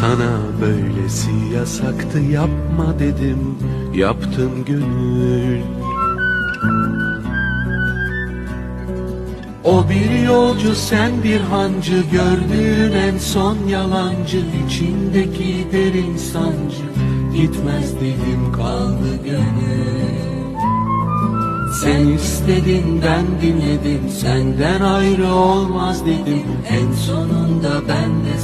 Sana böylesi yasaktı yapma dedim yaptın gönül. O bir yolcu sen bir hancı gördüğün en son yalancı içindeki derin sancı gitmez dedim kaldı gönül. Sen istedin ben dinledim senden ayrı olmaz dedim En sonunda ben de